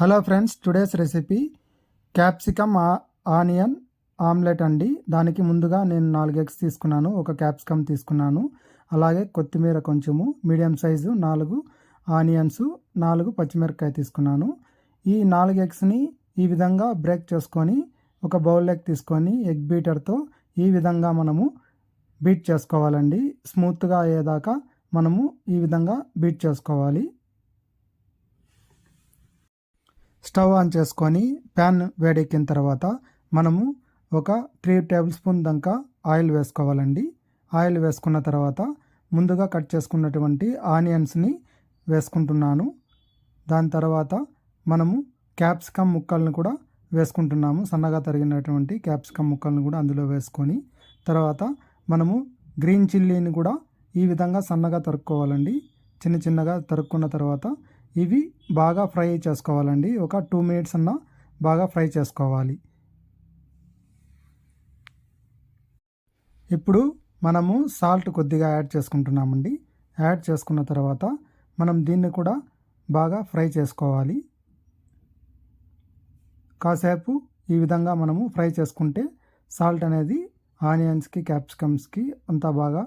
Hello friends today's recipe capsicum ఆ- onion omelette అండి. దానికి ముందుగా నేను నాలుగు ఎగ్స్ తీసుకున్నాను ఒక క్యాప్సికమ్ తీసుకున్నాను. అలాగే కొత్తిమీర కొంచెము మీడియం సైజు నాలుగు ఆనియన్స్ నాలుగు పచ్చిమిరపకాయ తీసుకున్నాను. ఈ నాలుగు ఎగ్స్ని ఈ విధంగా బ్రేక్ చేసుకొని ఒక బౌల్లోకి తీసుకొని ఎగ్ బీటర్తో ఈ విధంగా మనము బీట్ చేసుకోవాలండి. స్మూత్గా అయ్యేదాకా మనము ఈ విధంగా బీట్ చేసుకోవాలి. స్టవ్ ఆన్ చేసుకొని ప్యాన్ వేడెక్కిన తర్వాత మనము ఒక త్రీ టేబుల్ స్పూన్ దాకా ఆయిల్ వేసుకోవాలండి. ఆయిల్ వేసుకున్న తర్వాత ముందుగా కట్ చేసుకున్నటువంటి ఆనియన్స్ని వేసుకుంటున్నాను. దాని తర్వాత మనము క్యాప్సికమ్ ముక్కలను కూడా వేసుకుంటున్నాము. సన్నగా తరిగినటువంటి క్యాప్సికమ్ ముక్కలను కూడా అందులో వేసుకొని తర్వాత మనము గ్రీన్ చిల్లీని కూడా ఈ విధంగా సన్నగా తరుక్కోవాలండి. చిన్న చిన్నగా తరుక్కున్న తర్వాత ఇవి బాగా ఫ్రై చేసుకోవాలండి. ఒక టూ మినిట్స్ అన్న బాగా ఫ్రై చేసుకోవాలి. ఇప్పుడు మనము సాల్ట్ కొద్దిగా యాడ్ చేసుకుంటున్నామండి. యాడ్ చేసుకున్న తర్వాత మనం దీన్ని కూడా బాగా ఫ్రై చేసుకోవాలి. కాసేపు ఈ విధంగా మనము ఫ్రై చేసుకుంటే సాల్ట్ అనేది ఆనియన్స్కి క్యాప్సికమ్స్కి అంతా బాగా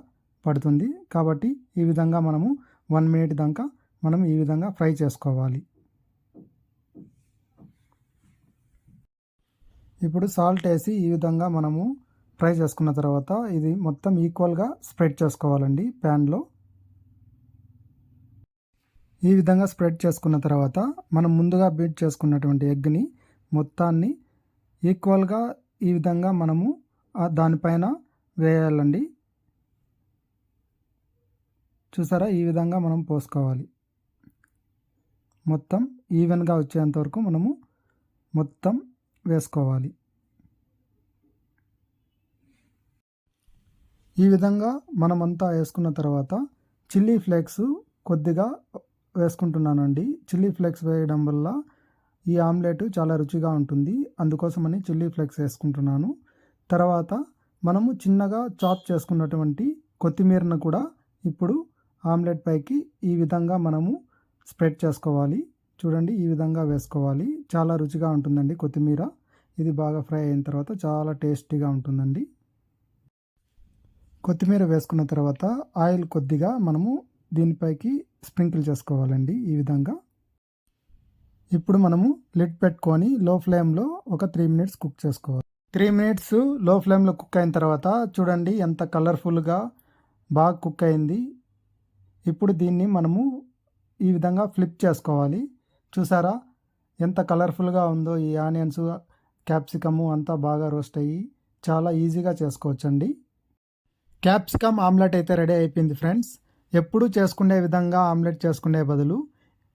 పడుతుంది. కాబట్టి ఈ విధంగా మనము వన్ మినిట్ దాకా మనం ఈ విధంగా ఫ్రై చేసుకోవాలి. ఇప్పుడు సాల్ట్ వేసి ఈ విధంగా మనము ఫ్రై చేసుకున్న తర్వాత ఇది మొత్తం ఈక్వల్గా స్ప్రెడ్ చేసుకోవాలండి ప్యాన్లో. ఈ విధంగా స్ప్రెడ్ చేసుకున్న తర్వాత మనం ముందుగా బీట్ చేసుకున్నటువంటి ఎగ్ని మొత్తాన్ని ఈక్వల్గా ఈ విధంగా మనము దానిపైన వేయాలండి. చూసారా? ఈ విధంగా మనం పోసుకోవాలి. మొత్తం ఈవెన్గా వచ్చేంత వరకు మనము మొత్తం వేసుకోవాలి. ఈ విధంగా మనమంతా వేసుకున్న తర్వాత చిల్లీ ఫ్లేక్స్ కొద్దిగా వేసుకుంటున్నానండి. చిల్లీ ఫ్లేక్స్ వేయడం వల్ల ఈ ఆమ్లెట్ చాలా రుచిగా ఉంటుంది. అందుకోసమని చిల్లీ ఫ్లేక్స్ వేసుకుంటున్నాను. తర్వాత మనము చిన్నగా చాప్ చేసుకున్నటువంటి కొత్తిమీరను కూడా ఇప్పుడు ఆమ్లెట్ పైకి ఈ విధంగా మనము స్ప్రెడ్ చేసుకోవాలి. చూడండి ఈ విధంగా వేసుకోవాలి. చాలా రుచిగా ఉంటుందండి కొత్తిమీర. ఇది బాగా ఫ్రై అయిన తర్వాత చాలా టేస్టీగా ఉంటుందండి. కొత్తిమీర వేసుకున్న తర్వాత ఆయిల్ కొద్దిగా మనము దీనిపైకి స్ప్రింకిల్ చేసుకోవాలండి ఈ విధంగా. ఇప్పుడు మనము లిడ్ పెట్టుకొని లో ఫ్లేమ్లో ఒక త్రీ మినిట్స్ కుక్ చేసుకోవాలి. త్రీ మినిట్స్లో ఫ్లేమ్లో కుక్ అయిన తర్వాత చూడండి ఎంత కలర్ఫుల్గా బాగా కుక్ అయింది. ఇప్పుడు దీన్ని మనము ఈ విధంగా ఫ్లిప్ చేసుకోవాలి. చూసారా? ఎంత కలర్ఫుల్గా ఉందో ఈ ఆనియన్స్ క్యాప్సికము అంతా బాగా రోస్ట్ అయ్యి చాలా ఈజీగా చేసుకోవచ్చండి. క్యాప్సికమ్ ఆమ్లెట్ అయితే రెడీ అయిపోయింది ఫ్రెండ్స్. ఎప్పుడూ చేసుకునే విధంగా ఆమ్లెట్ చేసుకునే బదులు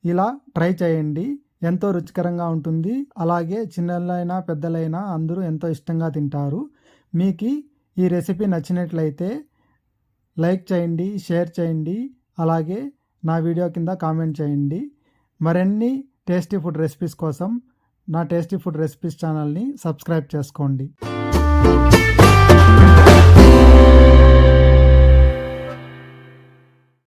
ఇలా ట్రై చేయండి. ఎంతో రుచికరంగా ఉంటుంది. అలాగే చిన్నలైనా పెద్దలైనా అందరూ ఎంతో ఇష్టంగా తింటారు. మీకు ఈ రెసిపీ నచ్చినట్లయితే లైక్ చేయండి షేర్ చేయండి. అలాగే నా వీడియో కింద కామెంట్ చేయండి. మరిన్ని టేస్టీ ఫుడ్ రెసిపీస్ కోసం నా టేస్టీ ఫుడ్ రెసిపీస్ ఛానల్ని సబ్స్క్రైబ్ చేసుకోండి.